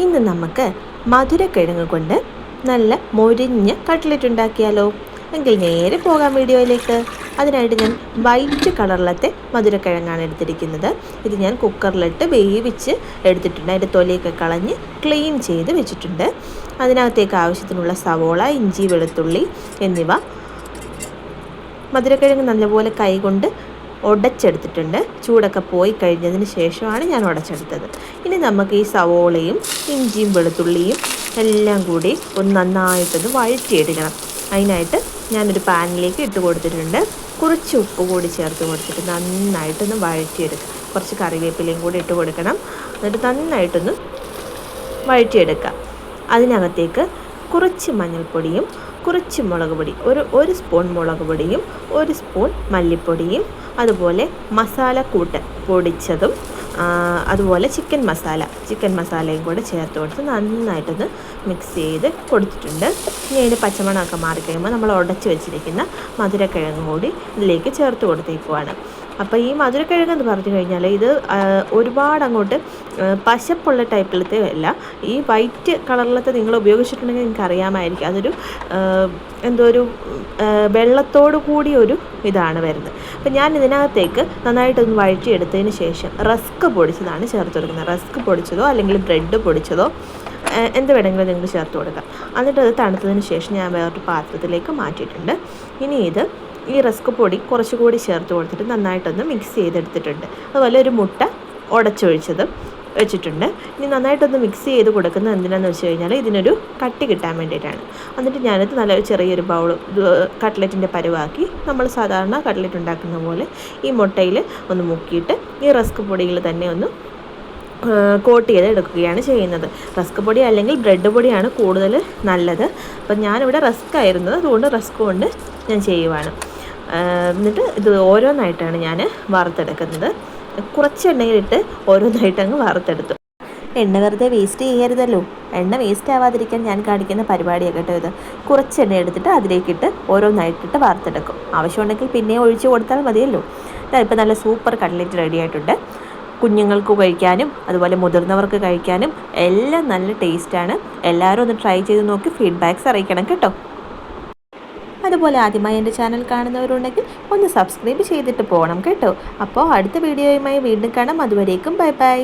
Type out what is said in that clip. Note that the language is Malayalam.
ഇന്ന് നമുക്ക് മധുരക്കിഴങ്ങ് കൊണ്ട് നല്ല മൊരിഞ്ഞ കട്ട്ലറ്റ് ഉണ്ടാക്കിയാലോ. എങ്കിൽ നേരെ പോകാം വീഡിയോയിലേക്ക്. അതിനായിട്ട് ഞാൻ വൈറ്റ് കളറിലത്തെ മധുരക്കിഴങ്ങാണ് എടുത്തിരിക്കുന്നത്. ഇത് ഞാൻ കുക്കറിലിട്ട് വേവിച്ച് എടുത്തിട്ടുണ്ട്. അതിന്റെ തൊലിയൊക്കെ കളഞ്ഞ് ക്ലീൻ ചെയ്ത് വെച്ചിട്ടുണ്ട്. അതിനകത്തേക്ക് ആവശ്യത്തിനുള്ള സവോള ഇഞ്ചി വെളുത്തുള്ളി എന്നിവ. മധുരക്കിഴങ്ങ് നല്ലപോലെ കൈകൊണ്ട് ഉടച്ചെടുത്തിട്ടുണ്ട്. ചൂടൊക്കെ പോയി കഴിഞ്ഞതിന് ശേഷമാണ് ഞാൻ ഉടച്ചെടുത്തത്. ഇനി നമുക്ക് ഈ സവോളയും ഇഞ്ചിയും വെളുത്തുള്ളിയും എല്ലാം കൂടി ഒന്ന് നന്നായിട്ടൊന്ന് വഴറ്റിയെടുക്കണം. അതിനായിട്ട് ഞാനൊരു പാനിലേക്ക് ഇട്ട് കൊടുത്തിട്ടുണ്ട്. കുറച്ച് ഉപ്പ് കൂടി ചേർത്ത് കൊടുത്തിട്ട് നന്നായിട്ടൊന്ന് വഴറ്റിയെടുക്കുക കുറച്ച് കറിവേപ്പിലയും കൂടി ഇട്ട് കൊടുക്കണം. എന്നിട്ട് നന്നായിട്ടൊന്ന് വഴറ്റിയെടുക്കുക അതിനകത്തേക്ക് കുറച്ച് മഞ്ഞൾപ്പൊടിയും കുറച്ച് മുളക് പൊടി. ഒരു ഒരു സ്പൂൺ മുളക് പൊടിയും ഒരു സ്പൂൺ മല്ലിപ്പൊടിയും. അതുപോലെ മസാല മസാലക്കൂട്ട് പൊടിച്ചതും അതുപോലെ ചിക്കൻ മസാല. ചിക്കൻ മസാലയും കൂടെ ചേർത്ത് കൊടുത്ത് നന്നായിട്ടൊന്ന് മിക്സ് ചെയ്ത് കൊടുത്തിട്ടുണ്ട്. ഇനി അതിന്റെ പച്ചമണമൊക്കെ മാറിക്കഴിയുമ്പോൾ നമ്മൾ ഉടച്ച് വെച്ചിരിക്കുന്ന മധുരക്കിഴങ്ങ് കൂടി ഇതിലേക്ക് ചേർത്ത് കൊടുത്തേക്കുവാണ്. അപ്പോൾ ഈ മധുരക്കിഴങ്ങ് എന്ന് പറഞ്ഞു കഴിഞ്ഞാൽ ഇത് ഒരുപാട് അങ്ങോട്ട് പശപ്പുള്ള ടൈപ്പിലത്തെ അല്ല. ഈ വൈറ്റ് കളറിലത്തെ നിങ്ങൾ ഉപയോഗിച്ചിട്ടുണ്ടെങ്കിൽ നിങ്ങൾക്ക് അറിയാമായിരിക്കും അതൊരു എന്തോ ഒരു വെള്ളത്തോടു കൂടിയ ഒരു ഇതാണ് വരുന്നത്. അപ്പം ഞാൻ ഇതിനകത്തേക്ക് നന്നായിട്ടൊന്ന് വഴറ്റിയെടുത്തതിന് ശേഷം റസ്ക് പൊടിച്ചതാണ് ചേർത്ത് കൊടുക്കുന്നത്. റസ്ക് പൊടിച്ചതോ അല്ലെങ്കിൽ ബ്രെഡ് പൊടിച്ചതോ എന്ത് വേണമെങ്കിലും നിങ്ങൾ ചേർത്ത് കൊടുക്കാം. എന്നിട്ട് അത് തണുത്തതിന് ശേഷം ഞാൻ വേറൊരു പാത്രത്തിലേക്ക് മാറ്റിയിട്ടുണ്ട്. ഇനി ഇത് ഈ റസ്ക് പൊടി കുറച്ചുകൂടി ചേർത്ത് കൊടുത്തിട്ട് നന്നായിട്ടൊന്ന് മിക്സ് ചെയ്തെടുത്തിട്ടുണ്ട്. അതുപോലെ ഒരു മുട്ട ഉടച്ചൊഴിച്ചതും വെച്ചിട്ടുണ്ട്. ഇനി നന്നായിട്ടൊന്ന് മിക്സ് ചെയ്ത് കൊടുക്കുന്നത് എന്തിനാന്ന് വെച്ച് കഴിഞ്ഞാൽ ഇതിനൊരു കട്ടി കിട്ടാൻ വേണ്ടിയിട്ടാണ്. എന്നിട്ട് ഞാനത് നല്ല ചെറിയൊരു ബൗൾ കട്ട്ലറ്റിന്റെ പരുവാക്കി നമ്മൾ സാധാരണ കട്ട്ലറ്റ് ഉണ്ടാക്കുന്ന പോലെ ഈ മുട്ടയിൽ ഒന്ന് മുക്കിയിട്ട് ഈ റസ്ക് പൊടിയിൽ തന്നെ ഒന്ന് കോട്ട് ചെയ്ത് എടുക്കുകയാണ് ചെയ്യുന്നത്. റസ്ക് പൊടി അല്ലെങ്കിൽ ബ്രെഡ് പൊടിയാണ് കൂടുതൽ നല്ലത്. അപ്പം ഞാനിവിടെ റസ്ക് ആയിരുന്നത്. അതുകൊണ്ട് റസ്ക് കൊണ്ട് ഞാൻ ചെയ്യുവാണ്. എന്നിട്ട് ഇത് ഓരോന്നായിട്ടാണ് ഞാൻ വറുത്തെടുക്കുന്നത്. കുറച്ച് എണ്ണയിലിട്ട് ഓരോന്നായിട്ട് അങ്ങ് വറുത്തെടുത്തു. എണ്ണ വെറുതെ വേസ്റ്റ് ചെയ്യരുതല്ലോ. എണ്ണ വേസ്റ്റ് ആവാതിരിക്കാൻ ഞാൻ കാണിക്കുന്ന പരിപാടിയാണ് കേട്ടോ ഇത്. കുറച്ച് എണ്ണ എടുത്തിട്ട് അതിലേക്കിട്ട് ഓരോന്നായിട്ടിട്ട് വറുത്തെടുക്കും. ആവശ്യമുണ്ടെങ്കിൽ പിന്നെ ഒഴിച്ചു കൊടുത്താൽ മതിയല്ലോ. ഇപ്പം നല്ല സൂപ്പർ കട്ട്ലറ്റ് റെഡി ആയിട്ടുണ്ട്. കുഞ്ഞുങ്ങൾക്ക് കഴിക്കാനും അതുപോലെ മുതിർന്നവർക്ക് കഴിക്കാനും എല്ലാം നല്ല ടേസ്റ്റാണ് എല്ലാവരും ഒന്ന് ട്രൈ ചെയ്ത് നോക്കി ഫീഡ്ബാക്ക്സ് അറിയിക്കണം കേട്ടോ. അതുപോലെ ആദ്യമായി എന്റെ ചാനൽ കാണുന്നവരുണ്ടെങ്കിൽ ഒന്ന് സബ്സ്ക്രൈബ് ചെയ്തിട്ട് പോകണം കേട്ടോ. അപ്പോൾ അടുത്ത വീഡിയോയുമായി വീണ്ടും കാണാം. അതുവരേക്കും ബൈ ബൈ.